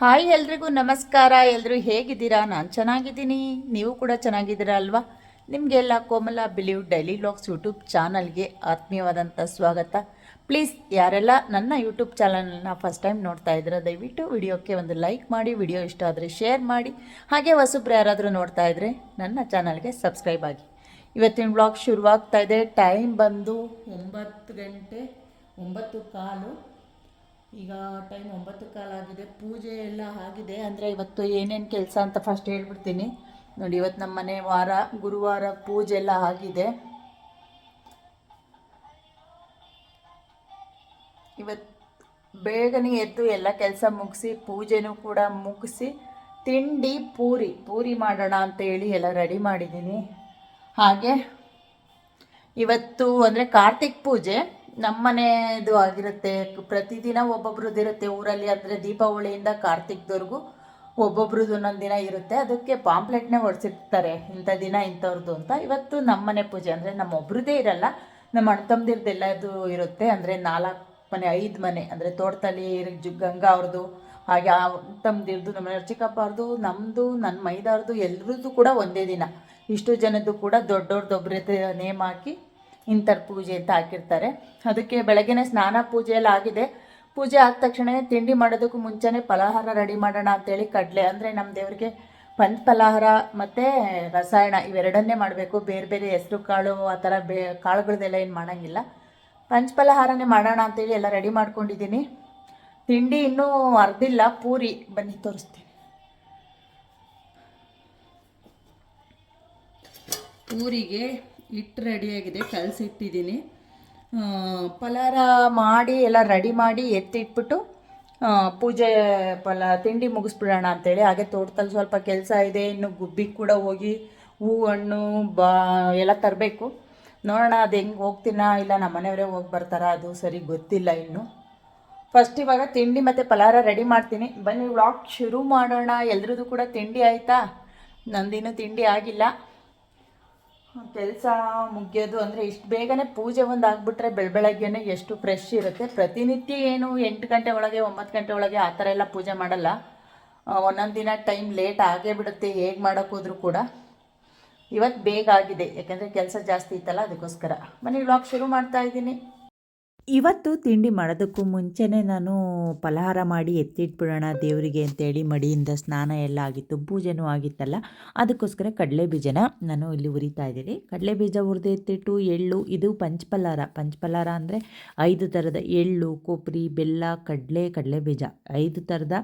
Hi ಎಲ್ರಿಗೂ ನಮಸ್ಕಾರ. ಎಲ್ಲರೂ ಹೇಗಿದ್ದೀರಾ? ನಾನು ಚೆನ್ನಾಗಿದ್ದೀನಿ. ನೀವು ಕೂಡ ಚೆನ್ನಾಗಿದ್ದೀರಾ ಅಲ್ವಾ? ನಿಮಗೆಲ್ಲ Komala believe daily logs YouTube ಚಾನಲ್ಗೆ ಆತ್ಮೀಯವಾದಂಥ ಸ್ವಾಗತ. ಪ್ಲೀಸ್, ಯಾರೆಲ್ಲ ನನ್ನ ಯೂಟ್ಯೂಬ್ ಚಾನಲ್ನ ಫಸ್ಟ್ ಟೈಮ್ ನೋಡ್ತಾ ಇದ್ರೆ ದಯವಿಟ್ಟು ವಿಡಿಯೋಕ್ಕೆ ಒಂದು ಲೈಕ್ ಮಾಡಿ, ವಿಡಿಯೋ ಇಷ್ಟ ಆದರೆ ಶೇರ್ ಮಾಡಿ. ಹಾಗೆ ಹೊಸಬ್ರು ಯಾರಾದರೂ ನೋಡ್ತಾ ಇದ್ದರೆ ನನ್ನ ಚಾನಲ್ಗೆ ಸಬ್ಸ್ಕ್ರೈಬ್ ಆಗಿ. ಇವತ್ತಿನ ಬ್ಲಾಗ್ ಶುರುವಾಗ್ತಾ ಇದೆ. ಟೈಮ್ ಬಂದು ಒಂಬತ್ತು ಗಂಟೆ, ಒಂಬತ್ತು ಕಾಲು. ಈಗ ಟೈಮ್ ಒಂಬತ್ತು ಕಾಲಾಗಿದೆ ಪೂಜೆ ಎಲ್ಲ ಆಗಿದೆ. ಅಂದರೆ ಇವತ್ತು ಏನೇನು ಕೆಲಸ ಅಂತ ಫಸ್ಟ್ ಹೇಳ್ಬಿಡ್ತೀನಿ. ನೋಡಿ ಇವತ್ತು ನಮ್ಮ ಮನೆ ವಾರ, ಗುರುವಾರ ಪೂಜೆ ಎಲ್ಲ ಆಗಿದೆ. ಇವತ್ತು ಬೇಗನೆ ಎದ್ದು ಎಲ್ಲ ಕೆಲಸ ಮುಗಿಸಿ, ಪೂಜೆನೂ ಕೂಡ ಮುಗಿಸಿ, ತಿಂಡಿ, ಪೂರಿ. ಪೂರಿ ಮಾಡೋಣ ಅಂತ ಹೇಳಿ ಎಲ್ಲ ರೆಡಿ ಮಾಡಿದ್ದೀನಿ. ಹಾಗೆ, ಇವತ್ತು ಅಂದರೆ ಕಾರ್ತಿಕ್ ಪೂಜೆ. ನಮ್ಮನೆದು ಆಗಿರುತ್ತೆ. ಪ್ರತಿದಿನ ಒಬ್ಬೊಬ್ರದ್ದು ಇರುತ್ತೆ. ಊರಲ್ಲಿ ಅಂದರೆ ದೀಪಾವಳಿಯಿಂದ ಕಾರ್ತಿಕ್ದವರೆಗೂ ಒಬ್ಬೊಬ್ರದ್ದು ಒಂದೊಂದು ದಿನ ಇರುತ್ತೆ. ಅದಕ್ಕೆ ಪಾಂಪ್ಲೆಟ್ನೇ ಹೊಡೆಸಿರ್ತಾರೆ. ಇಂಥ ದಿನ ಇಂಥವ್ರದ್ದು ಅಂತ. ಇವತ್ತು ನಮ್ಮನೆ ಪೂಜೆ ಅಂದರೆ ನಮ್ಮೊಬ್ರದ್ದೇ ಇರಲ್ಲ. ನಮ್ಮ ಅಣ್ಣ ತಮ್ಮದಿರ್ದೆಲ್ಲದು ಇರುತ್ತೆ. ಅಂದರೆ ನಾಲ್ಕು ಮನೆ, ಐದು ಮನೆ ಅಂದರೆ ತೋಟದಲ್ಲಿ ಜು ಗಂಗಾ ಅವ್ರದ್ದು ಹಾಗೆ ಆ ತಮ್ಮದಿರ್ದು ನಮ್ಮ ಚಿಕ್ಕಪ್ಪ ಅವ್ರದ್ದು ನಮ್ಮದು ನನ್ನ ಮೈದವ್ರದ್ದು ಎಲ್ರದ್ದು ಕೂಡ ಒಂದೇ ದಿನ. ಇಷ್ಟು ಜನದ್ದು ಕೂಡ ದೊಡ್ಡವ್ರದ್ದೊಬ್ಬರದ್ದು ನೇಮ್ ಹಾಕಿ ಇಂಥರ ಪೂಜೆ ಅಂತ ಹಾಕಿರ್ತಾರೆ. ಅದಕ್ಕೆ ಬೆಳಗ್ಗೆನೇ ಸ್ನಾನ ಪೂಜೆ ಎಲ್ಲ ಆಗಿದೆ. ಪೂಜೆ ಆದ ತಕ್ಷಣ ತಿಂಡಿ ಮಾಡೋದಕ್ಕೂ ಮುಂಚೆನೇ ಫಲಾಹಾರ ರೆಡಿ ಮಾಡೋಣ ಅಂತೇಳಿ ಕಡಲೆ ಅಂದರೆ ನಮ್ಮ ದೇವರಿಗೆ ಪಂಚ ಫಲಾಹಾರ ಮತ್ತು ರಸಾಯನ ಇವೆರಡನ್ನೇ ಮಾಡಬೇಕು. ಬೇರೆ ಬೇರೆ ಹೆಸರು, ಕಾಳು, ಆ ಥರ ಬೇ ಕಾಳುಗಳದೆಲ್ಲ ಏನು ಮಾಡೋಂಗಿಲ್ಲ. ಪಂಚ ಫಲಾಹಾರನೇ ಮಾಡೋಣ ಅಂತೇಳಿ ಎಲ್ಲ ರೆಡಿ ಮಾಡ್ಕೊಂಡಿದ್ದೀನಿ. ತಿಂಡಿ ಇನ್ನೂ ಅರ್ಧಿಲ್ಲ ಪೂರಿ. ಬನ್ನಿ ತೋರಿಸ್ತೀನಿ. ಪೂರಿಗೆ ಹಿಟ್ಟು ರೆಡಿಯಾಗಿದೆ ಕಲಸಿಟ್ಟಿದ್ದೀನಿ ಫಲಾರ ಮಾಡಿ, ಎಲ್ಲ ರೆಡಿ ಮಾಡಿ ಎತ್ತಿಟ್ಬಿಟ್ಟು ಪೂಜೆ ಫಲ ತಿಂಡಿ ಮುಗಿಸ್ಬಿಡೋಣ ಅಂತೇಳಿ, ಹಾಗೆ ತೋಟದಲ್ಲಿ ಸ್ವಲ್ಪ ಕೆಲಸ ಇದೆ, ಇನ್ನು ಗುಬ್ಬಿಗೆ ಕೂಡ ಹೋಗಿ ಹೂ ಹಣ್ಣು ಬಾ, ಎಲ್ಲ ತರಬೇಕು. ನೋಡೋಣ, ಅದು ಹೆಂಗೆ ಹೋಗ್ತೀನ, ಇಲ್ಲ ನಮ್ಮ ಮನೆಯವರೇ ಹೋಗಿ ಬರ್ತಾರ, ಅದು ಸರಿ ಗೊತ್ತಿಲ್ಲ ಇನ್ನು. ಫಸ್ಟ್ ಇವಾಗ ತಿಂಡಿ ಮತ್ತು ಫಲಾರ ರೆಡಿ ಮಾಡ್ತೀನಿ. ಬನ್ನಿ ವ್ಲಾಗ್ ಶುರು ಮಾಡೋಣ. ಎಲ್ರದ್ದು ಕೂಡ ತಿಂಡಿ ಆಯಿತಾ? ನಂದಿನೂ ತಿಂಡಿ ಆಗಿಲ್ಲ. ಕೆಲಸ ಮುಗಿಯೋದು ಅಂದರೆ ಇಷ್ಟು ಬೇಗನೆ ಪೂಜೆ ಒಂದು ಆಗಿಬಿಟ್ರೆ ಬೆಳ ಬೆಳಗ್ಗೆನೆ ಎಷ್ಟು ಫ್ರೆಶ್ ಇರುತ್ತೆ. ಪ್ರತಿನಿತ್ಯ ಏನು ಎಂಟು ಗಂಟೆ ಒಳಗೆ, ಒಂಬತ್ತು ಗಂಟೆ ಒಳಗೆ ಆ ಥರ ಎಲ್ಲ ಪೂಜೆ ಮಾಡಲ್ಲ. ಒಂದೊಂದು ದಿನ ಟೈಮ್ ಲೇಟ್ ಆಗೇ ಬಿಡುತ್ತೆ, ಹೇಗೆ ಮಾಡೋಕ್ಕೋದ್ರೂ ಕೂಡ. ಇವತ್ತು ಬೇಗ ಆಗಿದೆ. ಯಾಕೆಂದರೆ ಕೆಲಸ ಜಾಸ್ತಿ ಇತ್ತಲ್ಲ, ಅದಕ್ಕೋಸ್ಕರ. ಮನೆ ವ್ಲಾಗ್ ಶುರು ಮಾಡ್ತಾ ಇದ್ದೀನಿ. ಇವತ್ತು ತಿಂಡಿ ಮಾಡೋದಕ್ಕೂ ಮುಂಚೆನೇ ನಾನು ಫಲಹಾರ ಮಾಡಿ ಎತ್ತಿಟ್ಬಿಡೋಣ ದೇವರಿಗೆ ಅಂತೇಳಿ ಮಡಿಯಿಂದ ಸ್ನಾನ ಎಲ್ಲ ಆಗಿತ್ತು, ಪೂಜೆನೂ ಆಗಿತ್ತಲ್ಲ, ಅದಕ್ಕೋಸ್ಕರ ಕಡಲೆ ಬೀಜನ ನಾನು ಇಲ್ಲಿ ಉರಿತಾ ಇದ್ದೀನಿ. ಕಡಲೆ ಬೀಜ ಹುರಿದು ಎತ್ತಿಟ್ಟು ಎಳ್ಳು, ಇದು ಪಂಚಪಲಾರ. ಪಂಚಪಲಾರ ಅಂದರೆ ಐದು ಥರದ ಎಳ್ಳು, ಕೊಬ್ಬರಿ, ಬೆಲ್ಲ, ಕಡಲೆ ಕಡಲೆ ಬೀಜ ಐದು ಥರದ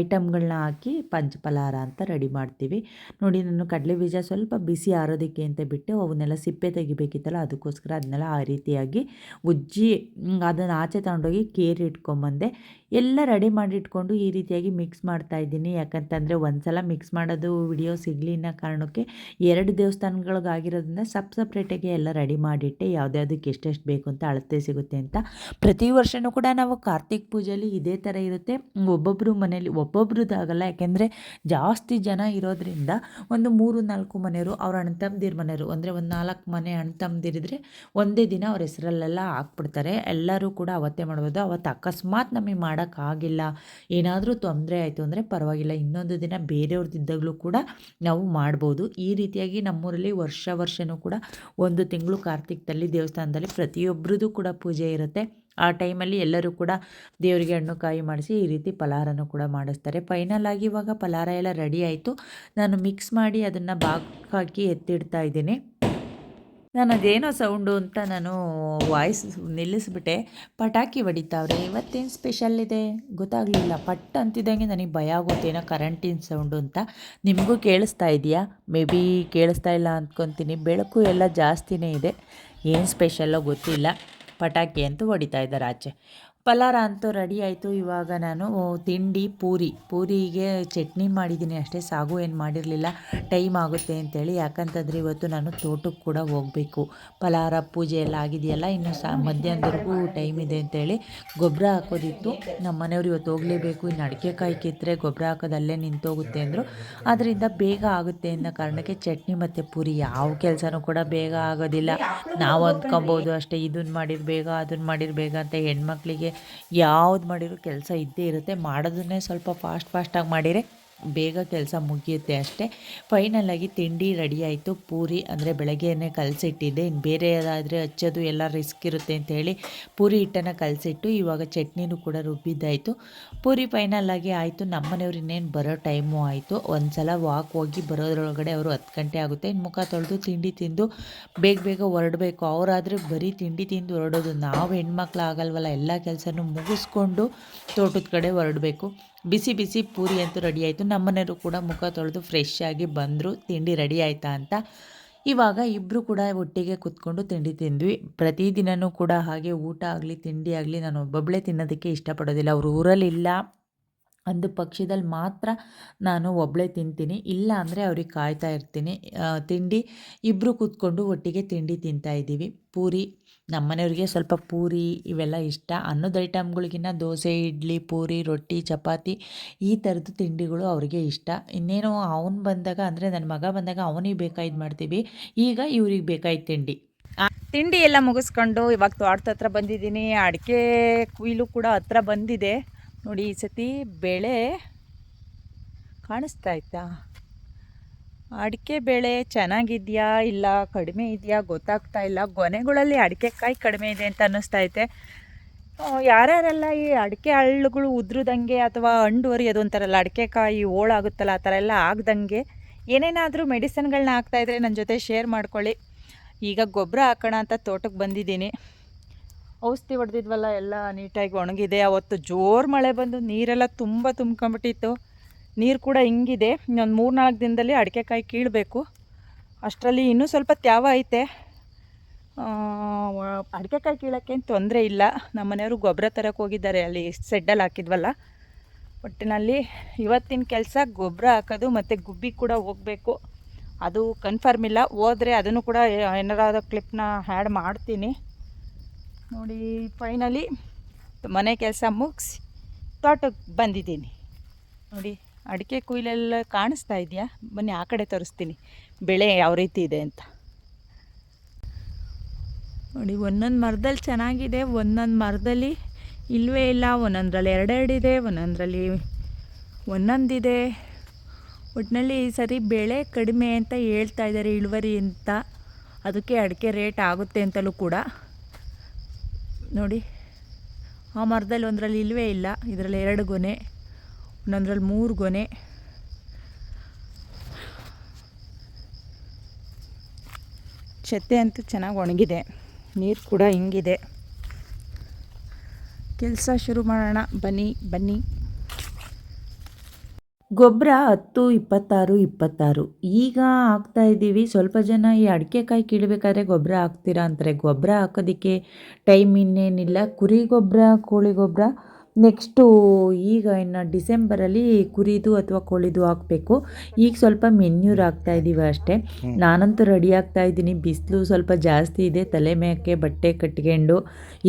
ಐಟಮ್ಗಳನ್ನ ಹಾಕಿ ಪಂಚಪಲಾರ ಅಂತ ರೆಡಿ ಮಾಡ್ತೀವಿ. ನೋಡಿ, ನಾನು ಕಡಲೆ ಬೀಜ ಸ್ವಲ್ಪ ಬಿಸಿ ಆರೋದಕ್ಕೆ ಅಂತ ಬಿಟ್ಟು ಅವನ್ನೆಲ್ಲ ಸಿಪ್ಪೆ ತೆಗಿಬೇಕಿತ್ತಲ್ಲ, ಅದಕ್ಕೋಸ್ಕರ ಅದನ್ನೆಲ್ಲ ಆ ರೀತಿಯಾಗಿ ಉಜ್ಜಿ ಅದನ್ನು ಆಚೆ ತಗೊಂಡೋಗಿ ಕೇರಿ ಇಟ್ಕೊಂಬಂದೆ. ಎಲ್ಲ ರೆಡಿ ಮಾಡಿಟ್ಕೊಂಡು ಈ ರೀತಿಯಾಗಿ ಮಿಕ್ಸ್ ಮಾಡ್ತಾ ಇದ್ದೀನಿ. ಯಾಕಂತಂದರೆ ಒಂದು ಸಲ ಮಿಕ್ಸ್ ಮಾಡೋದು ವಿಡಿಯೋ ಸಿಗಲಿ ಅನ್ನೋ ಕಾರಣಕ್ಕೆ ಎರಡು ದೇವಸ್ಥಾನಗಳಿಗಾಗಿರೋದ್ರಿಂದ ಸಪ್ ಸಪ್ರೇಟಾಗಿ ಎಲ್ಲ ರೆಡಿ ಮಾಡಿಟ್ಟೆ. ಯಾವುದ್ಯಾವುದಕ್ಕೆ ಎಷ್ಟೆಷ್ಟು ಬೇಕು ಅಂತ ಅಳತೆ ಸಿಗುತ್ತೆ ಅಂತ. ಪ್ರತಿ ವರ್ಷವೂ ಕೂಡ ನಾವು ಕಾರ್ತಿಕ್ ಪೂಜೆಯಲ್ಲಿ ಇದೇ ಥರ ಇರುತ್ತೆ. ಒಬ್ಬೊಬ್ಬರು ಮನೇಲಿ ಒಬ್ಬೊಬ್ರದ್ದಾಗಲ್ಲ. ಯಾಕೆಂದರೆ ಜಾಸ್ತಿ ಜನ ಇರೋದ್ರಿಂದ ಒಂದು ಮೂರು ನಾಲ್ಕು ಮನೆಯವರು ಅವ್ರ ಅಣ್ಣ ತಮ್ಮದಿರ ಮನೆಯವರು, ಅಂದರೆ ಒಂದು ನಾಲ್ಕು ಮನೆ ಅಣ್ಣ ತಮ್ಮದಿರಿದ್ರೆ ಒಂದೇ ದಿನ ಅವ್ರ ಹೆಸರಲ್ಲೆಲ್ಲ ಹಾಕ್ಬಿಡ್ತಾರೆ. ಎಲ್ಲರೂ ಕೂಡ ಅವತ್ತೇ ಮಾಡ್ಬೋದು. ಅವತ್ತು ಅಕಸ್ಮಾತ್ ನಮಗೆ ಮಾಡೋಕ್ಕಾಗಿಲ್ಲ. ಏನಾದರೂ ತೊಂದರೆ ಆಯಿತು ಅಂದರೆ ಪರವಾಗಿಲ್ಲ. ಇನ್ನೊಂದು ದಿನ ಬೇರೆಯವ್ರದ್ದಿದ್ದಾಗಲೂ ಕೂಡ ನಾವು ಮಾಡ್ಬೋದು. ಈ ರೀತಿಯಾಗಿ ನಮ್ಮೂರಲ್ಲಿ ವರ್ಷ ವರ್ಷವೂ ಕೂಡ ಒಂದು ತಿಂಗಳು ಕಾರ್ತಿಕದಲ್ಲಿ ದೇವಸ್ಥಾನದಲ್ಲಿ ಪ್ರತಿಯೊಬ್ಬರದ್ದು ಕೂಡ ಪೂಜೆ ಇರುತ್ತೆ. ಆ ಟೈಮಲ್ಲಿ ಎಲ್ಲರೂ ಕೂಡ ದೇವರಿಗೆ ಹಣ್ಣು ಕಾಯಿ ಮಾಡಿಸಿ ಈ ರೀತಿ ಫಲಹಾರನೂ ಕೂಡ ಮಾಡಿಸ್ತಾರೆ. ಫೈನಲ್ ಆಗಿ ಇವಾಗ ಫಲಹಾರ ಎಲ್ಲ ರೆಡಿ ಆಯಿತು. ನಾನು ಮಿಕ್ಸ್ ಮಾಡಿ ಅದನ್ನು ಬಾಕ್ ಹಾಕಿ ಎತ್ತಿಡ್ತಾ ಇದ್ದೀನಿ. ನಾನು ಸೌಂಡು ಅಂತ ನಾನು ವಾಯ್ಸ್ ನಿಲ್ಲಿಸ್ಬಿಟ್ಟೆ. ಪಟಾಕಿ ಹೊಡಿತಾವ್ರೆ, ಇವತ್ತೇನು ಸ್ಪೆಷಲ್ ಇದೆ? ಗೊತ್ತಾಗಲಿಲ್ಲ. ಪಟ್ ಅಂತಿದ್ದಂಗೆ ನನಗೆ ಭಯ ಆಗುತ್ತೇನೋ ಕರೆಂಟಿನ ಸೌಂಡು ಅಂತ. ನಿಮಗೂ ಕೇಳಿಸ್ತಾ ಇದೆಯಾ? ಮೇ ಬಿ ಕೇಳಿಸ್ತಾ ಇಲ್ಲ ಅಂದ್ಕೊತೀನಿ ಬೆಳಕು ಎಲ್ಲ ಜಾಸ್ತಿನೇ ಇದೆ. ಏನು ಸ್ಪೆಷಲ್ಲೋ ಗೊತ್ತಿಲ್ಲ. ಪಟಾಕಿ ಅಂತೂ ಹೊಡಿತಾ ಇದ್ದಾರೆ ಆಚೆ. ಫಲಾರ ಅಂತೂ ರೆಡಿ ಆಯಿತು. ಇವಾಗ ನಾನು ತಿಂಡಿ, ಪೂರಿ. ಪೂರಿಗೆ ಚಟ್ನಿ ಮಾಡಿದ್ದೀನಿ ಅಷ್ಟೇ, ಸಾಗು ಏನು ಮಾಡಿರಲಿಲ್ಲ. ಟೈಮ್ ಆಗುತ್ತೆ ಅಂತೇಳಿ. ಯಾಕಂತಂದರೆ ಇವತ್ತು ನಾನು ತೋಟಕ್ಕೆ ಕೂಡ ಹೋಗಬೇಕು. ಫಲಾರ ಪೂಜೆ ಎಲ್ಲ ಆಗಿದೆಯಲ್ಲ, ಇನ್ನು ಸಾ ಮಧ್ಯಾಹ್ನದವರೆಗೂ ಟೈಮ್ ಇದೆ ಅಂತೇಳಿ ಗೊಬ್ಬರ ಹಾಕೋದಿತ್ತು. ನಮ್ಮ ಮನೆಯವ್ರು ಇವತ್ತು ಹೋಗಲೇಬೇಕು. ಇನ್ನು ಅಡಿಕೆ ಕಾಯಿ ಕಿತ್ತರೆ, ಗೊಬ್ಬರ ಹಾಕೋದಲ್ಲೇ ನಿಂತೋಗುತ್ತೆ ಅಂದರು. ಅದರಿಂದ ಬೇಗ ಆಗುತ್ತೆ ಅನ್ನೋ ಕಾರಣಕ್ಕೆ ಚಟ್ನಿ ಮತ್ತು ಪೂರಿ ಯಾವ ಕೆಲಸನೂ ಕೂಡ ಬೇಗ ಆಗೋದಿಲ್ಲ. ನಾವು ಅಂದ್ಕೊಬೋದು ಅಷ್ಟೇ ಇದನ್ನು ಮಾಡಿರ್ಬೇಗ ಅದನ್ನು ಮಾಡಿರ್ಬೇಗ ಅಂತ ಹೆಣ್ಮಕ್ಳಿಗೆ ಯಾವ್ದು ಮಾಡಿದ್ರು ಕೆಲಸ ಇದ್ದೇ ಇರುತ್ತೆ. ಮಾಡೋದನ್ನೇ ಸ್ವಲ್ಪ ಫಾಸ್ಟ್ ಫಾಸ್ಟಾಗಿ ಮಾಡಿದರೆ ಬೇಗ ಕೆಲಸ ಮುಗಿಯುತ್ತೆ ಅಷ್ಟೇ. ಫೈನಲಾಗಿ ತಿಂಡಿ ರೆಡಿ ಆಯಿತು. ಪೂರಿ ಅಂದರೆ ಬೆಳಗ್ಗೆನೇ ಕಲಸಿಟ್ಟಿದ್ದೆ. ಇನ್ನು ಬೇರೆ ಯಾವುದಾದ್ರೆ ಹಚ್ಚೋದು ಎಲ್ಲ ರಿಸ್ಕ್ ಇರುತ್ತೆ ಅಂಥೇಳಿ ಪೂರಿ ಹಿಟ್ಟನ್ನು ಕಲಸಿಟ್ಟು ಇವಾಗ ಚಟ್ನಿನೂ ಕೂಡ ರುಬ್ಬಿದ್ದಾಯಿತು. ಪೂರಿ ಫೈನಲಾಗಿ ಆಯಿತು. ನಮ್ಮನೆಯವ್ರು ಇನ್ನೇನು ಬರೋ ಟೈಮು ಆಯಿತು. ಒಂದು ಸಲ ವಾಕ್ ಹೋಗಿ ಬರೋದ್ರೊಳಗಡೆ ಅವರು ಹತ್ತು ಗಂಟೆ ಆಗುತ್ತೆ. ಇನ್ನು ಮುಖ ತೊಳೆದು ತಿಂಡಿ ತಿಂದು ಬೇಗ ಬೇಗ ಹೊರಡಬೇಕು. ಅವರಾದರೆ ಬರೀ ತಿಂಡಿ ತಿಂದು ಹೊರಡೋದು. ನಾವು ಹೆಣ್ಮಕ್ಳು ಆಗಲ್ವಲ್ಲ, ಎಲ್ಲ ಕೆಲಸನೂ ಮುಗಿಸ್ಕೊಂಡು ತೋಟದ ಕಡೆ ಹೊರಡಬೇಕು. ಬಿಸಿ ಬಿಸಿ ಪೂರಿ ಅಂತೂ ರೆಡಿ ಆಯಿತು. ನಮ್ಮನೆಯವರು ಕೂಡ ಮುಖ ತೊಳೆದು ಫ್ರೆಶ್ ಆಗಿ ಬಂದರು. ತಿಂಡಿ ರೆಡಿ ಆಯಿತಾ ಅಂತ. ಇವಾಗ ಇಬ್ಬರು ಕೂಡ ಒಟ್ಟಿಗೆ ಕುತ್ಕೊಂಡು ತಿಂಡಿ ತಿಂದ್ವಿ. ಪ್ರತಿದಿನವೂ ಕೂಡ ಹಾಗೆ ಊಟ ಆಗಲಿ, ತಿಂಡಿ ಆಗಲಿ ನಾನು ಒಬ್ಬೊಬ್ಬಳೇ ತಿನ್ನೋದಕ್ಕೆ ಇಷ್ಟಪಡೋದಿಲ್ಲ. ಅವರು ಊರಲ್ಲಿಲ್ಲ. ಒಂದು ಪಕ್ಷದಲ್ಲಿ ಮಾತ್ರ ನಾನು ಒಬ್ಬಳೇ ತಿಂತೀನಿ. ಇಲ್ಲ ಅಂದರೆ ಅವ್ರಿಗೆ ಕಾಯ್ತಾ ಇರ್ತೀನಿ. ತಿಂಡಿ ಇಬ್ಬರು ಕೂತ್ಕೊಂಡು ಒಟ್ಟಿಗೆ ತಿಂಡಿ ತಿಂತಾ ಇದ್ದೀವಿ. ಪೂರಿ, ನಮ್ಮನೆಯವ್ರಿಗೆ ಸ್ವಲ್ಪ ಪೂರಿ ಇವೆಲ್ಲ ಇಷ್ಟ. ಅನ್ನದ ಐಟಮ್ಗಳಿಗಿನ್ನ ದೋಸೆ, ಇಡ್ಲಿ, ಪೂರಿ, ರೊಟ್ಟಿ, ಚಪಾತಿ ಈ ಥರದ್ದು ತಿಂಡಿಗಳು ಅವ್ರಿಗೆ ಇಷ್ಟ. ಇನ್ನೇನು ಅವನು ಬಂದಾಗ ಅಂದರೆ ನನ್ನ ಮಗ ಬಂದಾಗ ಅವನಿಗೆ ಬೇಕಾಯ್ದು ಮಾಡ್ತೀವಿ. ಈಗ ಇವ್ರಿಗೆ ಬೇಕಾಯ್ತು ತಿಂಡಿ. ತಿಂಡಿ ಎಲ್ಲ ಮುಗಿಸ್ಕೊಂಡು ಇವಾಗ ತೋಟದ ಹತ್ರ ಬಂದಿದ್ದೀನಿ. ಅಡಿಕೆ ಕುಯ್ಲು ಕೂಡ ಹತ್ರ ಬಂದಿದೆ. ನೋಡಿ, ಈ ಸತಿ ಬೆಳೆ ಕಾಣಿಸ್ತಾ ಇತ್ತಾ? ಅಡಿಕೆ ಬೆಳೆ ಚೆನ್ನಾಗಿದೆಯಾ ಇಲ್ಲ, ಕಡಿಮೆ ಇದೆಯಾ ಗೊತ್ತಾಗ್ತಾ ಇಲ್ಲ. ಗೊನೆಗಳಲ್ಲಿ ಅಡಿಕೆ ಕಾಯಿ ಕಡಿಮೆ ಇದೆ ಅಂತ ಅನ್ನಿಸ್ತಾ ಐತೆ. ಯಾರ್ಯಾರೆಲ್ಲ ಈ ಅಡಿಕೆ ಹಳ್ಳುಗಳು ಉದ್ರದಂಗೆ ಅಥವಾ ಒರಿಯೋದು ಅಂತಾರಲ್ಲ ಅಡಿಕೆ ಕಾಯಿ ಓಳಾಗುತ್ತಲ್ಲ ಆ ಥರ ಎಲ್ಲ ಆಗ್ದಂಗೆ ಏನೇನಾದರೂ ಮೆಡಿಸನ್ಗಳನ್ನ ಹಾಕ್ತಾಯಿದ್ರೆ ನನ್ನ ಜೊತೆ ಶೇರ್ ಮಾಡ್ಕೊಳ್ಳಿ. ಈಗ ಗೊಬ್ಬರ ಹಾಕೋಣ ಅಂತ ತೋಟಕ್ಕೆ ಬಂದಿದ್ದೀನಿ. ಔಷಧಿ ಹೊಡೆದಿದ್ವಲ್ಲ, ಎಲ್ಲ ನೀಟಾಗಿ ಒಣಗಿದೆ. ಅವತ್ತು ಜೋರು ಮಳೆ ಬಂದು ನೀರೆಲ್ಲ ತುಂಬ ತುಂಬ್ಕೊಂಬಿಟ್ಟಿತ್ತು ನೀರು ಕೂಡ ಹಿಂಗಿದೆ. ಇನ್ನೊಂದು ಮೂರು ನಾಲ್ಕು ದಿನದಲ್ಲಿ ಅಡಿಕೆಕಾಯಿ ಕೀಳಬೇಕು. ಅಷ್ಟರಲ್ಲಿ ಇನ್ನೂ ಸ್ವಲ್ಪ ತ್ಯಾವ ಐತೆ. ಅಡಿಕೆಕಾಯಿ ಕೀಳೋಕ್ಕೇನು ತೊಂದರೆ ಇಲ್ಲ. ನಮ್ಮ ಮನೆಯವರು ಗೊಬ್ಬರ ತರಕ್ಕೆ ಹೋಗಿದ್ದಾರೆ. ಅಲ್ಲಿ ಸೆಡ್ಡಲ್ಲಿ ಹಾಕಿದ್ವಲ್ಲ. ಒಟ್ಟಿನಲ್ಲಿ ಇವತ್ತಿನ ಕೆಲಸ ಗೊಬ್ಬರ ಹಾಕೋದು ಮತ್ತು ಗುಬ್ಬಿ ಕೂಡ ಹೋಗಬೇಕು. ಅದು ಕನ್ಫರ್ಮ್ ಇಲ್ಲ. ಹೋದರೆ ಅದನ್ನು ಕೂಡ ಏನಾರ ಕ್ಲಿಪ್ನ ಹ್ಯಾಡ್ ಮಾಡ್ತೀನಿ. ನೋಡಿ ಫೈನಲಿ ಮನೆ ಕೆಲಸ ಮುಗಿಸಿ ತೋಟಕ್ಕೆ ಬಂದಿದ್ದೀನಿ. ನೋಡಿ, ಅಡಿಕೆ ಕುಯ್ಲೆಲ್ಲ ಕಾಣಿಸ್ತಾ ಇದೆಯಾ? ಬನ್ನಿ, ಆ ಕಡೆ ತೋರಿಸ್ತೀನಿ. ಬೆಳೆ ಯಾವ ರೀತಿ ಇದೆ ಅಂತ. ನೋಡಿ, ಒಂದೊಂದು ಮರದಲ್ಲಿ ಚೆನ್ನಾಗಿದೆ, ಒಂದೊಂದು ಮರದಲ್ಲಿ ಇಲ್ಲವೇ ಇಲ್ಲ. ಒಂದೊಂದರಲ್ಲಿ ಎರಡೆರಡಿದೆ ಒಂದೊಂದರಲ್ಲಿ ಒಂದೊಂದಿದೆ. ಒಟ್ಟಿನಲ್ಲಿ ಈ ಸರಿ ಬೆಳೆ ಕಡಿಮೆ ಅಂತ ಹೇಳ್ತಾ ಇದ್ದಾರೆ ಇಳುವರಿ ಅಂತ. ಅದಕ್ಕೆ ಅಡಿಕೆ ರೇಟ್ ಆಗುತ್ತೆ ಅಂತಲೂ ಕೂಡ. ನೋಡಿ. ಆ ಮರದಲ್ಲಿ ಒಂದರಲ್ಲಿ ಇಲ್ಲವೇ ಇಲ್ಲ. ಇದರಲ್ಲಿ ಎರಡು ಗೊನೆ ಒಂದರಲ್ಲಿ ಮೂರು ಗೊನೆ. ಚೆತ್ತೆ ಅಂತೂ ಚೆನ್ನಾಗಿ ಒಣಗಿದೆ. ನೀರು ಕೂಡ ಹಿಂಗಿದೆ. ಕೆಲಸ ಶುರು ಮಾಡೋಣ. ಬನ್ನಿ ಬನ್ನಿ. ಗೊಬ್ಬರ ಹತ್ತು, ಇಪ್ಪತ್ತಾರು ಇಪ್ಪತ್ತಾರು. ಈಗ ಹಾಕ್ತಾ ಇದ್ದೀವಿ. ಸ್ವಲ್ಪ ಜನ ಈ ಅಡಿಕೆಕಾಯಿ ಕೀಳಬೇಕಾದ್ರೆ ಗೊಬ್ಬರ ಹಾಕ್ತೀರಾ ಅಂತಾರೆ. ಗೊಬ್ಬರ ಹಾಕೋದಕ್ಕೆ ಟೈಮ್ ಇನ್ನೇನಿಲ್ಲ. ಕುರಿ ಗೊಬ್ಬರ ಕೋಳಿ ಗೊಬ್ಬರ ನೆಕ್ಸ್ಟು ಈಗ ಇನ್ನು ಡಿಸೆಂಬರಲ್ಲಿ ಕುರಿದು ಅಥವಾ ಕೋಳಿದು ಹಾಕಬೇಕು. ಈಗ ಸ್ವಲ್ಪ ಮೆನ್ಯೂರ್ ಆಗ್ತಾ ಇದ್ದೀವಿ ಅಷ್ಟೇ. ನಾನಂತೂ ರೆಡಿ ಆಗ್ತಾ ಇದ್ದೀನಿ. ಬಿಸಿಲು ಸ್ವಲ್ಪ ಜಾಸ್ತಿ ಇದೆ. ತಲೆ ಮೇಕೆ ಬಟ್ಟೆ ಕಟ್ಕೊಂಡು.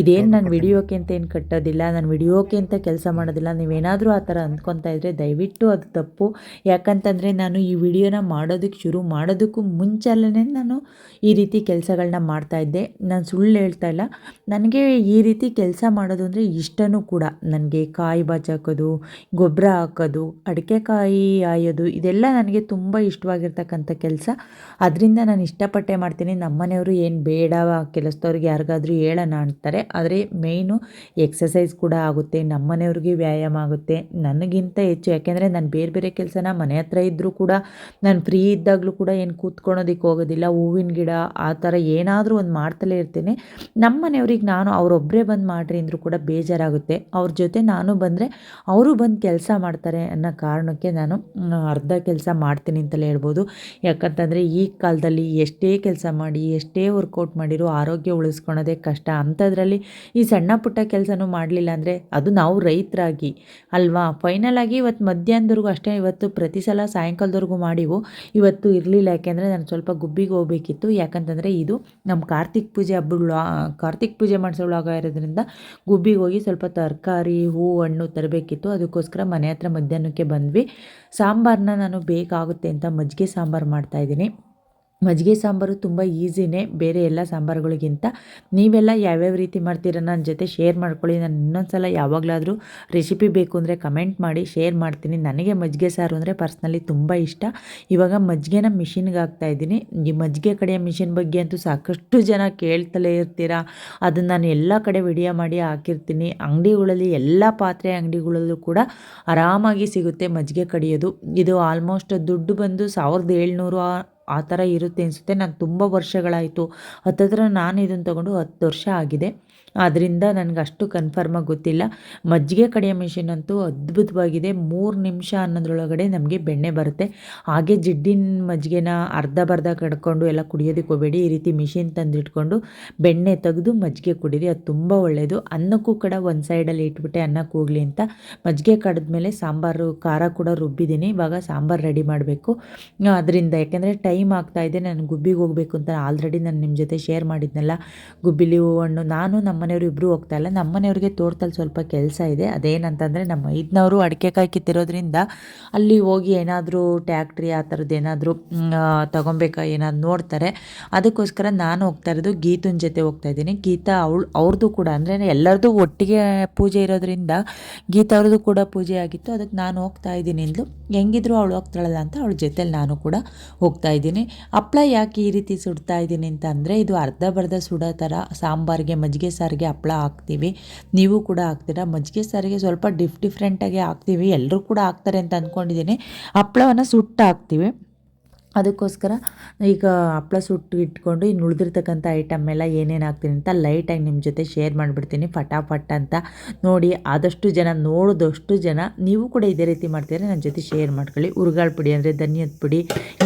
ಇದೇನು ನಾನು ವಿಡಿಯೋಕ್ಕೆ ಅಂತ ಏನು ಕಟ್ಟೋದಿಲ್ಲ. ನಾನು ವಿಡಿಯೋಕ್ಕೆ ಅಂತ ಕೆಲಸ ಮಾಡೋದಿಲ್ಲ. ನೀವೇನಾದರೂ ಆ ಥರ ಅಂದ್ಕೊತಾ ಇದ್ದರೆ ದಯವಿಟ್ಟು ಅದು ತಪ್ಪು. ಯಾಕಂತಂದರೆ ನಾನು ಈ ವಿಡಿಯೋನ ಮಾಡೋದಕ್ಕೆ ಶುರು ಮಾಡೋದಕ್ಕೂ ಮುಂಚೆಲ್ಲೇ ನಾನು ಈ ರೀತಿ ಕೆಲಸಗಳನ್ನ ಮಾಡ್ತಾಯಿದ್ದೆ ನಾನು ಸುಳ್ಳು ಹೇಳ್ತಾ ಇಲ್ಲ. ನನಗೆ ಈ ರೀತಿ ಕೆಲಸ ಮಾಡೋದು ಅಂದರೆ ಇಷ್ಟನೂ ಕೂಡ. ನನಗೆ ಕಾಯಿ ಬಾಚಾಕೋದು, ಗೊಬ್ಬರ ಹಾಕೋದು, ಅಡಿಕೆಕಾಯಿ ಆಯೋದು ಇದೆಲ್ಲ ನನಗೆ ತುಂಬ ಇಷ್ಟವಾಗಿರ್ತಕ್ಕಂಥ ಕೆಲಸ. ಅದರಿಂದ ನಾನು ಇಷ್ಟಪಟ್ಟೆ ಮಾಡ್ತೀನಿ. ನಮ್ಮನೆಯವರು ಏನು ಬೇಡ ಕೆಲಸದವ್ರಿಗೆ ಯಾರಿಗಾದ್ರೂ ಹೇಳೋಣ ಅಂತಾರೆ. ಆದರೆ ಮೇಯ್ನು ಎಕ್ಸಸೈಸ್ ಕೂಡ ಆಗುತ್ತೆ. ನಮ್ಮನೆಯವ್ರಿಗೆ ವ್ಯಾಯಾಮ ಆಗುತ್ತೆ. ನನಗಿಂತ ಹೆಚ್ಚು. ಯಾಕೆಂದರೆ ನಾನು ಬೇರೆ ಬೇರೆ ಕೆಲಸನ ಮನೆ ಹತ್ರ ಇದ್ದರೂ ಕೂಡ ನಾನು ಫ್ರೀ ಇದ್ದಾಗಲೂ ಕೂಡ ಏನು ಕೂತ್ಕೊಳೋದಕ್ಕೆ ಹೋಗೋದಿಲ್ಲ. ಹೂವಿನ ಗಿಡ ಆ ಥರ ಏನಾದರೂ ಒಂದು ಮಾಡ್ತಲೇ ಇರ್ತೀನಿ. ನಮ್ಮ ಮನೆಯವ್ರಿಗೆ ನಾನು ಅವರೊಬ್ಬರೇ ಬಂದು ಮಾಡ್ರಿ ಅಂದರೂ ಕೂಡ ಬೇಜಾರಾಗುತ್ತೆ. ಅವ್ರ ಜೊತೆ ನಾನು ಬಂದರೆ ಅವರು ಬಂದು ಕೆಲಸ ಮಾಡ್ತಾರೆ ಅನ್ನೋ ಕಾರಣಕ್ಕೆ ನಾನು ಅರ್ಧ ಕೆಲಸ ಮಾಡ್ತೀನಿ ಅಂತಲೇ ಹೇಳ್ಬೋದು. ಯಾಕಂತಂದರೆ ಈ ಕಾಲದಲ್ಲಿ ಎಷ್ಟೇ ಕೆಲಸ ಮಾಡಿ, ಎಷ್ಟೇ ವರ್ಕೌಟ್ ಮಾಡಿರೋ ಆರೋಗ್ಯ ಉಳಿಸ್ಕೊಳೋದೇ ಕಷ್ಟ. ಅಂಥದ್ರಲ್ಲಿ ಈ ಸಣ್ಣ ಪುಟ್ಟ ಕೆಲಸನೂ ಮಾಡಲಿಲ್ಲ ಅಂದರೆ ಅದು ನಾವು ರೈತರಾಗಿ ಅಲ್ವಾ? ಫೈನಲ್ ಆಗಿ ಇವತ್ತು ಮಧ್ಯಾಹ್ನದವರೆಗೂ ಅಷ್ಟೇ, ಇವತ್ತು ಪ್ರತಿ ಸಲ ಸಾಯಂಕಾಲದವರೆಗೂ ಮಾಡಿವು, ಇವತ್ತು ಇರಲಿಲ್ಲ. ಯಾಕೆಂದರೆ ನಾನು ಸ್ವಲ್ಪ ಗುಬ್ಬಿಗೆ ಹೋಗಬೇಕಿತ್ತು. ಯಾಕಂತಂದರೆ ಇದು ನಮ್ಮ ಕಾರ್ತಿಕ್ ಪೂಜೆ ಹಬ್ಬಗಳು ಕಾರ್ತಿಕ್ ಪೂಜೆ ಮಾಡಿಸೋಳಾಗ ಇರೋದ್ರಿಂದ ಗುಬ್ಬಿಗೆ ಹೋಗಿ ಸ್ವಲ್ಪ ತರಕಾರಿ ಹೂ ಹಣ್ಣು ತರಬೇಕಿತ್ತು. ಅದಕ್ಕೋಸ್ಕರ ಮನೆ ಹತ್ರ ಮಧ್ಯಾಹ್ನಕ್ಕೆ ಬಂದ್ವಿ. ಸಾಂಬಾರನ್ನ ನಾನು ಬೇಕಾಗುತ್ತೆ ಅಂತ ಮಜ್ಜಿಗೆ ಸಾಂಬಾರು ಮಾಡ್ತಾಯಿದ್ದೀನಿ ಮಜ್ಜಿಗೆ ಸಾಂಬಾರು ತುಂಬ ಈಸಿನೇ ಬೇರೆ ಎಲ್ಲ ಸಾಂಬಾರುಗಳಿಗಿಂತ. ನೀವೆಲ್ಲ ಯಾವ್ಯಾವ ರೀತಿ ಮಾಡ್ತೀರ ನನ್ನ ಜೊತೆ ಶೇರ್ ಮಾಡ್ಕೊಳ್ಳಿ. ನಾನು ಇನ್ನೊಂದು ಸಲ ಯಾವಾಗಲಾದರೂ ರೆಸಿಪಿ ಬೇಕು ಅಂದರೆ ಕಮೆಂಟ್ ಮಾಡಿ, ಶೇರ್ ಮಾಡ್ತೀನಿ. ನನಗೆ ಮಜ್ಜಿಗೆ ಸಾರು ಅಂದರೆ ಪರ್ಸ್ನಲಿ ತುಂಬ ಇಷ್ಟ. ಇವಾಗ ಮಜ್ಜಿಗೆನ ಮಿಷಿನ್ಗೆ ಹಾಕ್ತಾಯಿದ್ದೀನಿ ಈ ಮಜ್ಜಿಗೆ ಕಡೆಯ ಮಿಷಿನ್ ಬಗ್ಗೆ ಅಂತೂ ಸಾಕಷ್ಟು ಜನ ಕೇಳ್ತಲೇ ಇರ್ತೀರಾ. ಅದನ್ನು ನಾನು ಎಲ್ಲ ಕಡೆ ವಿಡಿಯೋ ಮಾಡಿ ಹಾಕಿರ್ತೀನಿ. ಅಂಗಡಿಗಳಲ್ಲಿ ಎಲ್ಲ ಪಾತ್ರೆ ಅಂಗಡಿಗಳಲ್ಲೂ ಕೂಡ ಆರಾಮಾಗಿ ಸಿಗುತ್ತೆ ಮಜ್ಜಿಗೆ ಕಡಿಯೋದು. ಇದು ಆಲ್ಮೋಸ್ಟ್ ದುಡ್ಡು ಬಂದು ಸಾವಿರದ ಏಳ್ನೂರು ಆ ಥರ ಇರುತ್ತೆ ಅನಿಸುತ್ತೆ. ನಾನು ತುಂಬ ವರ್ಷಗಳಾಯಿತು. ಹತ್ತತ್ರ ನಾನು ಇದನ್ನು ತೊಗೊಂಡು ಹತ್ತು ವರ್ಷ ಆಗಿದೆ. ಅದರಿಂದ ನನಗೆ ಅಷ್ಟು ಕನ್ಫರ್ಮಾಗಿ ಗೊತ್ತಿಲ್ಲ. ಮಜ್ಜಿಗೆ ಕಡಿಯೋ ಮಿಷಿನ್ ಅಂತೂ ಅದ್ಭುತವಾಗಿದೆ. ಮೂರು ನಿಮಿಷ ಅನ್ನೋದ್ರೊಳಗಡೆ ನಮಗೆ ಬೆಣ್ಣೆ ಬರುತ್ತೆ. ಹಾಗೆ ಜಿಡ್ಡಿನ ಮಜ್ಜಿಗೆನ ಅರ್ಧ ಬರ್ಧ ಕಡ್ಕೊಂಡು ಎಲ್ಲ ಕುಡಿಯೋದಕ್ಕೆ ಹೋಗಬೇಡಿ. ಈ ರೀತಿ ಮಿಷಿನ್ ತಂದಿಟ್ಕೊಂಡು ಬೆಣ್ಣೆ ತೆಗೆದು ಮಜ್ಜಿಗೆ ಕುಡೀರಿ. ಅದು ತುಂಬ ಒಳ್ಳೆಯದು ಅನ್ನಕ್ಕೂ ಕೂಡ ಒಂದು ಸೈಡಲ್ಲಿ ಇಟ್ಬಿಟ್ಟೆ ಅನ್ನಕ್ಕೆ ಹೋಗಲಿ ಅಂತ. ಮಜ್ಜಿಗೆ ಕಡಿದ್ಮೇಲೆ ಸಾಂಬಾರು, ಖಾರ ಕೂಡ ರುಬ್ಬಿದ್ದೀನಿ. ಇವಾಗ ಸಾಂಬಾರು ರೆಡಿ ಮಾಡಬೇಕು. ಅದರಿಂದ ಯಾಕೆಂದರೆ ಟೈಮ್ ಆಗ್ತಾ ಇದೆ. ನಾನು ಗುಬ್ಬಿಗೆ ಹೋಗಬೇಕು ಅಂತ ಆಲ್ರೆಡಿ ನಾನು ನಿಮ್ಮ ಜೊತೆ ಶೇರ್ ಮಾಡಿದ್ನಲ್ಲ. ಗುಬ್ಬಿಲಿ ಹೂವನ್ನು ನಾನು ನಮ್ಮ ಮನೆಯವರು ಇಬ್ಬರು ಹೋಗ್ತಾ ಇಲ್ಲ. ನಮ್ಮ ಮನೆಯವ್ರಿಗೆ ತೋಟದಲ್ಲಿ ಸ್ವಲ್ಪ ಕೆಲಸ ಇದೆ. ಅದೇನಂತಂದರೆ ನಮ್ಮ ಐದನವರು ಅಡಿಕೆ ಕಾಯಿ ಕಿತ್ತಿರೋದ್ರಿಂದ ಅಲ್ಲಿ ಹೋಗಿ ಏನಾದರೂ ಟ್ಯಾಕ್ಟ್ರಿ ಆ ಥರದ್ದು ಏನಾದರೂ ತೊಗೊಬೇಕಾ ಏನಾದ್ರು ನೋಡ್ತಾರೆ. ಅದಕ್ಕೋಸ್ಕರ ನಾನು ಹೋಗ್ತಾ ಇರೋದು ಗೀತನ ಜೊತೆ ಹೋಗ್ತಾ ಇದ್ದೀನಿ. ಗೀತಾ ಅವಳು ಅವ್ರದ್ದು ಕೂಡ ಅಂದರೆ ಎಲ್ಲರದು ಒಟ್ಟಿಗೆ ಪೂಜೆ ಇರೋದ್ರಿಂದ ಗೀತಾ ಅವ್ರದ್ದು ಕೂಡ ಪೂಜೆ ಆಗಿತ್ತು. ಅದಕ್ಕೆ ನಾನು ಹೋಗ್ತಾ ಇದ್ದೀನಿ ಅಂದ್ಲು ಹೆಂಗಿದ್ರು ಅವಳು ಹೋಗ್ತಾಳಲ್ಲ ಅಂತ ಅವಳ ಜೊತೆಲಿ ನಾನು ಕೂಡ ಹೋಗ್ತಾ ಇದ್ದೀನಿ. ಹಪ್ಪಳ ಯಾಕೆ ಈ ರೀತಿ ಸುಡ್ತಾ ಇದ್ದೀನಿ ಅಂತ ಅಂದರೆ ಇದು ಅರ್ಧ ಬರ್ಧ ಸುಡೋ ಥರ ಸಾಂಬಾರಿಗೆ ಮಜ್ಜಿಗೆ ಸಾರಿಗೆ ಹಪ್ಪಳ ಹಾಕ್ತೀವಿ. ನೀವು ಕೂಡ ಹಾಕ್ತೀರಾ? ಮಜ್ಜಿಗೆ ಸಾರಿಗೆ ಸ್ವಲ್ಪ ಡಿಫ್ ಡಿಫ್ರೆಂಟಾಗಿ ಹಾಕ್ತೀವಿ. ಎಲ್ಲರೂ ಕೂಡ ಹಾಕ್ತಾರೆ ಅಂತ ಅಂದ್ಕೊಂಡಿದ್ದೀನಿ ಹಪ್ಪಳವನ್ನು ಸುಟ್ಟು ಹಾಕ್ತೀವಿ ಅದಕ್ಕೋಸ್ಕರ ಈಗ ಹಪ್ಳ ಸುಟ್ಟು ಇಟ್ಕೊಂಡು ಇನ್ನು ಉಳಿದಿರ್ತಕ್ಕಂಥ ಐಟಮ್ ಎಲ್ಲ ಏನೇನು ಹಾಕ್ತೀನಿ ಅಂತ ಲೈಟಾಗಿ ನಿಮ್ಮ ಜೊತೆ ಶೇರ್ ಮಾಡಿಬಿಡ್ತೀನಿ. ಫಟಾಫಟ್ ಅಂತ ನೋಡಿ ಆದಷ್ಟು ಜನ, ನೋಡಿದಷ್ಟು ಜನ, ನೀವು ಕೂಡ ಇದೇ ರೀತಿ ಮಾಡ್ತೀರಾ ನನ್ನ ಜೊತೆ ಶೇರ್ ಮಾಡ್ಕೊಳ್ಳಿ. ಹುರ್ಗಾಳು ಪುಡಿ ಅಂದರೆ ಧನಿಯದ ಪುಡಿ,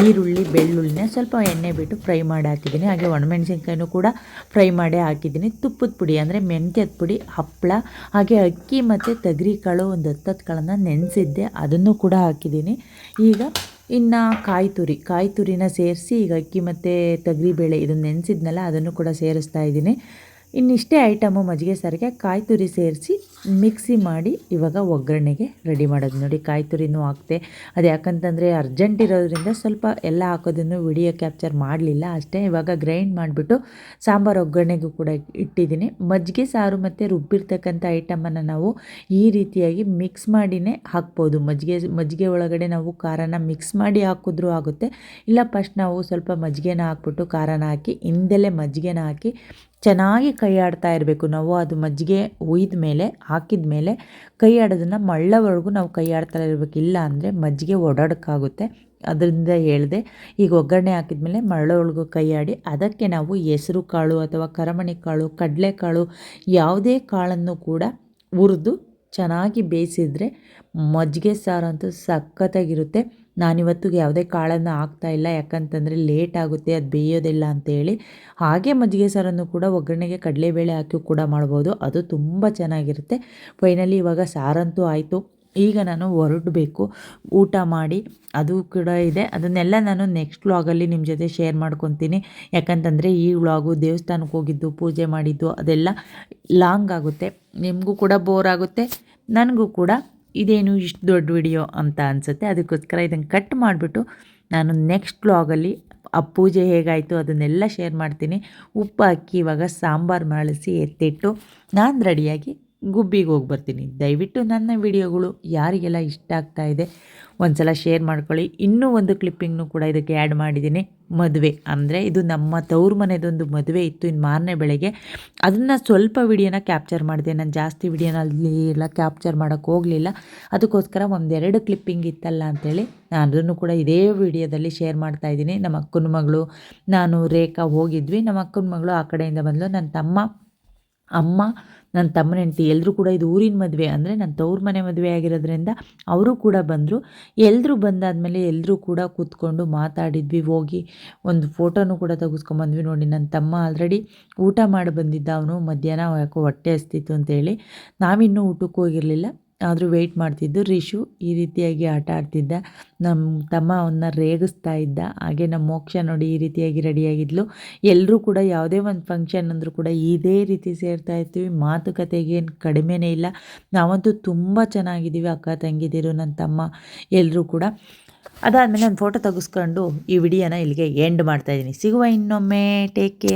ಈರುಳ್ಳಿ, ಬೆಳ್ಳುಳ್ಳಿನ ಸ್ವಲ್ಪ ಎಣ್ಣೆ ಬಿಟ್ಟು ಫ್ರೈ ಮಾಡಿ ಹಾಕಿದ್ದೀನಿ. ಹಾಗೆ ಒಣಮೆಣಸಿನ್ಕಾಯಿನೂ ಕೂಡ ಫ್ರೈ ಮಾಡೇ ಹಾಕಿದ್ದೀನಿ. ತುಪ್ಪದ ಪುಡಿ ಅಂದರೆ ಮೆಂತ್ಯದ ಪುಡಿ ಹಪ್ಪಳ ಹಾಗೆ ಅಕ್ಕಿ ಮತ್ತು ತಗರಿ ಕಾಳು ಒಂದು ಹತ್ತತ್ತು ಕಾಳನ್ನು ನೆನೆಸಿದ್ದೆ ಅದನ್ನು ಕೂಡ ಹಾಕಿದ್ದೀನಿ. ಈಗ ಇನ್ನು ಕಾಯಿ ತುರಿ ಕಾಯಿ ತುರಿನ ಸೇರಿಸಿ ಈಗ ಅಕ್ಕಿ ಮತ್ತು ತೊಗರಿಬೇಳೆ ಇದನ್ನು ನೆನೆಸಿದ್ನಲ್ಲ ಅದನ್ನು ಕೂಡ ಸೇರಿಸ್ತಾ ಇದ್ದೀನಿ. ಇನ್ನಿಷ್ಟೇ ಐಟಮು ಮಜ್ಜಿಗೆ ಸಾರಿಗೆ ಕಾಯಿ ತುರಿ ಸೇರಿಸಿ ಮಿಕ್ಸಿ ಮಾಡಿ ಇವಾಗ ಒಗ್ಗರಣೆಗೆ ರೆಡಿ ಮಾಡೋದು. ನೋಡಿ, ಕಾಯಿ ತುರಿನೂ ಹಾಕ್ತೆ. ಅದು ಯಾಕಂತಂದರೆ ಅರ್ಜೆಂಟ್ ಇರೋದ್ರಿಂದ ಸ್ವಲ್ಪ ಎಲ್ಲ ಹಾಕೋದನ್ನು ವಿಡಿಯೋ ಕ್ಯಾಪ್ಚರ್ ಮಾಡಲಿಲ್ಲ. ಅಷ್ಟೇ ಇವಾಗ ಗ್ರೈಂಡ್ ಮಾಡಿಬಿಟ್ಟು ಸಾಂಬಾರು ಒಗ್ಗರಣೆಗೂ ಕೂಡ ಇಟ್ಟಿದ್ದೀನಿ. ಮಜ್ಜಿಗೆ, ಸಾರು ಮತ್ತು ರುಬ್ಬಿರ್ತಕ್ಕಂಥ ಐಟಮನ್ನು ನಾವು ಈ ರೀತಿಯಾಗಿ ಮಿಕ್ಸ್ ಮಾಡಿನೇ ಹಾಕ್ಬೋದು. ಮಜ್ಜಿಗೆ ಮಜ್ಜಿಗೆ ಒಳಗಡೆ ನಾವು ಖಾರನ ಮಿಕ್ಸ್ ಮಾಡಿ ಹಾಕಿದ್ರೂ ಆಗುತ್ತೆ. ಇಲ್ಲ, ಫಸ್ಟ್ ನಾವು ಸ್ವಲ್ಪ ಮಜ್ಜಿಗೆನ ಹಾಕ್ಬಿಟ್ಟು ಖಾರನ ಹಾಕಿ, ಹಿಂದೆಲೆ ಮಜ್ಜಿಗೆನ ಹಾಕಿ ಚೆನ್ನಾಗಿ ಕೈ ಆಡ್ತಾ ಇರಬೇಕು. ನಾವು ಅದು ಮಜ್ಜಿಗೆ ಹುಯ್ದ ಮೇಲೆ ಹಾಕಿದ ಮೇಲೆ ಕೈ ಆಡೋದನ್ನು ಮಳ್ಳವರೆಗೂ ನಾವು ಕೈ ಆಡ್ತಾ ಇರಬೇಕು. ಇಲ್ಲ ಅಂದರೆ ಮಜ್ಜಿಗೆ ಓಡಾಡೋಕ್ಕಾಗುತ್ತೆ. ಅದರಿಂದ ಹೇಳಿದೆ, ಈಗ ಒಗ್ಗರಣೆ ಹಾಕಿದ್ಮೇಲೆ ಮರಳೊಳಗೂ ಕೈಯಾಡಿ, ಅದಕ್ಕೆ ನಾವು ಹೆಸರು ಕಾಳು ಅಥವಾ ಕರಮಣಿ ಕಾಳು ಕಡಲೆಕಾಳು ಯಾವುದೇ ಕಾಳನ್ನು ಕೂಡ ಹುರಿದು ಚೆನ್ನಾಗಿ ಬೇಯಿಸಿದ್ರೆ ಮಜ್ಜಿಗೆ ಸಾರಂತೂ ಸಖತ್ತಾಗಿರುತ್ತೆ. ನಾನಿವತ್ತು ಯಾವುದೇ ಕಾಳನ್ನು ಹಾಕ್ತಾ ಇಲ್ಲ. ಯಾಕಂತಂದರೆ ಲೇಟ್ ಆಗುತ್ತೆ, ಅದು ಬೇಯೋದಿಲ್ಲ ಅಂತೇಳಿ. ಹಾಗೆ ಮಜ್ಜಿಗೆ ಸಾರನ್ನು ಕೂಡ ಒಗ್ಗರಣೆಗೆ ಕಡಲೆಬೇಳೆ ಹಾಕಿ ಕೂಡ ಮಾಡ್ಬೋದು. ಅದು ತುಂಬ ಚೆನ್ನಾಗಿರುತ್ತೆ. ಫೈನಲಿ ಇವಾಗ ಸಾರಂತೂ ಆಯಿತು. ಈಗ ನಾನು ಹೊರಡಬೇಕು. ಊಟ ಮಾಡಿ ಅದು ಕೂಡ ಇದೆ. ಅದನ್ನೆಲ್ಲ ನಾನು ನೆಕ್ಸ್ಟ್ ವ್ಲಾಗಲ್ಲಿ ನಿಮ್ಮ ಜೊತೆ ಶೇರ್ ಮಾಡ್ಕೊತೀನಿ. ಯಾಕಂತಂದರೆ ಈ ವ್ಲಾಗು ದೇವಸ್ಥಾನಕ್ಕೆ ಹೋಗಿದ್ದು, ಪೂಜೆ ಮಾಡಿದ್ದು ಅದೆಲ್ಲ ಲಾಂಗ್ ಆಗುತ್ತೆ. ನಿಮಗೂ ಕೂಡ ಬೋರ್ ಆಗುತ್ತೆ. ನನಗೂ ಕೂಡ ಇದೇನು ಇಷ್ಟು ದೊಡ್ಡ ವಿಡಿಯೋ ಅಂತ ಅನಿಸುತ್ತೆ. ಅದಕ್ಕೋಸ್ಕರ ಇದನ್ನು ಕಟ್ ಮಾಡಿಬಿಟ್ಟು ನಾನು ನೆಕ್ಸ್ಟ್ ಬ್ಲಾಗಲ್ಲಿ ಆ ಪೂಜೆ ಹೇಗಾಯಿತು ಅದನ್ನೆಲ್ಲ ಶೇರ್ ಮಾಡ್ತೀನಿ. ಉಪ್ಪು ಹಾಕಿ ಇವಾಗ ಸಾಂಬಾರು ಮಾಡಿಸಿ ಎತ್ತಿಟ್ಟು ನಾನು ರೆಡಿಯಾಗಿ ಗುಬ್ಬಿಗೆ ಹೋಗಿ ಬರ್ತೀನಿ. ದಯವಿಟ್ಟು ನನ್ನ ವಿಡಿಯೋಗಳು ಯಾರಿಗೆಲ್ಲ ಇಷ್ಟ ಆಗ್ತಾ ಇದೆ ಒಂದು ಸಲ ಶೇರ್ ಮಾಡ್ಕೊಳ್ಳಿ. ಇನ್ನೂ ಒಂದು ಕ್ಲಿಪ್ಪಿಂಗ್ನು ಕೂಡ ಇದಕ್ಕೆ ಆ್ಯಡ್ ಮಾಡಿದ್ದೀನಿ. ಮದುವೆ. ಅಂದರೆ ಇದು ನಮ್ಮ ತವ್ರ ಮನೆದೊಂದು ಮದುವೆ ಇತ್ತು ಇನ್ನು ಮಾರನೇ ಬೆಳಗ್ಗೆ. ಅದನ್ನು ಸ್ವಲ್ಪ ವಿಡಿಯೋನ ಕ್ಯಾಪ್ಚರ್ ಮಾಡಿದೆ. ನಾನು ಜಾಸ್ತಿ ವಿಡಿಯೋನಲ್ಲಿ ಎಲ್ಲ ಕ್ಯಾಪ್ಚರ್ ಮಾಡೋಕ್ಕೆ ಹೋಗಲಿಲ್ಲ. ಅದಕ್ಕೋಸ್ಕರ ಒಂದೆರಡು ಕ್ಲಿಪ್ಪಿಂಗ್ ಇತ್ತಲ್ಲ ಅಂಥೇಳಿ ನಾನು ಅದನ್ನು ಕೂಡ ಇದೇ ವಿಡಿಯೋದಲ್ಲಿ ಶೇರ್ ಮಾಡ್ತಾ ಇದ್ದೀನಿ. ನಮ್ಮ ಅಕ್ಕನ ಮಗಳು, ನಾನು, ರೇಖಾ ಹೋಗಿದ್ವಿ. ನಮ್ಮ ಅಕ್ಕನ ಮಗಳು ಆ ಕಡೆಯಿಂದ ಬಂದಳು ನನ್ನ ತಮ್ಮ, ಅಮ್ಮ ನನ್ನ ತಮ್ಮನ ಹೆಂಡತಿ ಎಲ್ಲರೂ ಕೂಡ ಇದು ಊರಿನ ಮದುವೆ ಅಂದರೆ ನನ್ನ ತವ್ರ ಮನೆ ಮದುವೆ ಆಗಿರೋದ್ರಿಂದ ಅವರು ಕೂಡ ಬಂದರು. ಎಲ್ಲರೂ ಬಂದಾದಮೇಲೆ ಎಲ್ಲರೂ ಕೂಡ ಕೂತ್ಕೊಂಡು ಮಾತಾಡಿದ್ವಿ, ಹೋಗಿ ಒಂದು ಫೋಟೋನು ಕೂಡ ತೆಗೆಸ್ಕೊಂಬಂದ್ವಿ ನೋಡಿ. ನನ್ನ ತಮ್ಮ ಆಲ್ರೆಡಿ ಊಟ ಮಾಡಿ ಬಂದಿದ್ದ ಅವನು ಮಧ್ಯಾಹ್ನ ಯಾಕೋ ಹೊಟ್ಟೆ ಹಸ್ತಿತ್ತು ಅಂತೇಳಿ. ನಾವಿನ್ನೂ ಊಟಕ್ಕೆ ಹೋಗಿರಲಿಲ್ಲ. ಆದರೂ ವೆಯ್ಟ್ ಮಾಡ್ತಿದ್ದು. ರಿಶು ಈ ರೀತಿಯಾಗಿ ಆಟ ಆಡ್ತಿದ್ದ. ನಮ್ಮ ತಮ್ಮ ಅವನ್ನ ರೇಗಿಸ್ತಾ ಇದ್ದ. ಹಾಗೆ ನಮ್ಮ ಮೋಕ್ಷ ನೋಡಿ ಈ ರೀತಿಯಾಗಿ ರೆಡಿಯಾಗಿದ್ಲು ಎಲ್ಲರೂ ಕೂಡ ಯಾವುದೇ ಒಂದು ಫಂಕ್ಷನ್ ಅಂದರೂ ಕೂಡ ಇದೇ ರೀತಿ ಸೇರ್ತಾ ಇರ್ತೀವಿ. ಮಾತುಕತೆಗೇನು ಕಡಿಮೆನೇ ಇಲ್ಲ. ನಾವಂತೂ ತುಂಬ ಚೆನ್ನಾಗಿದ್ದೀವಿ. ಅಕ್ಕ, ತಂಗಿದಿರು ನನ್ನ ತಮ್ಮ ಎಲ್ಲರೂ ಕೂಡ. ಅದಾದಮೇಲೆ ನಾನು ಫೋಟೋ ತೆಗೆಸ್ಕೊಂಡು ಈ ವಿಡಿಯೋನ ಇಲ್ಲಿಗೆ ಎಂಡ್ ಮಾಡ್ತಾಯಿದ್ದೀನಿ ಸಿಗುವ ಇನ್ನೊಮ್ಮೆ. Take care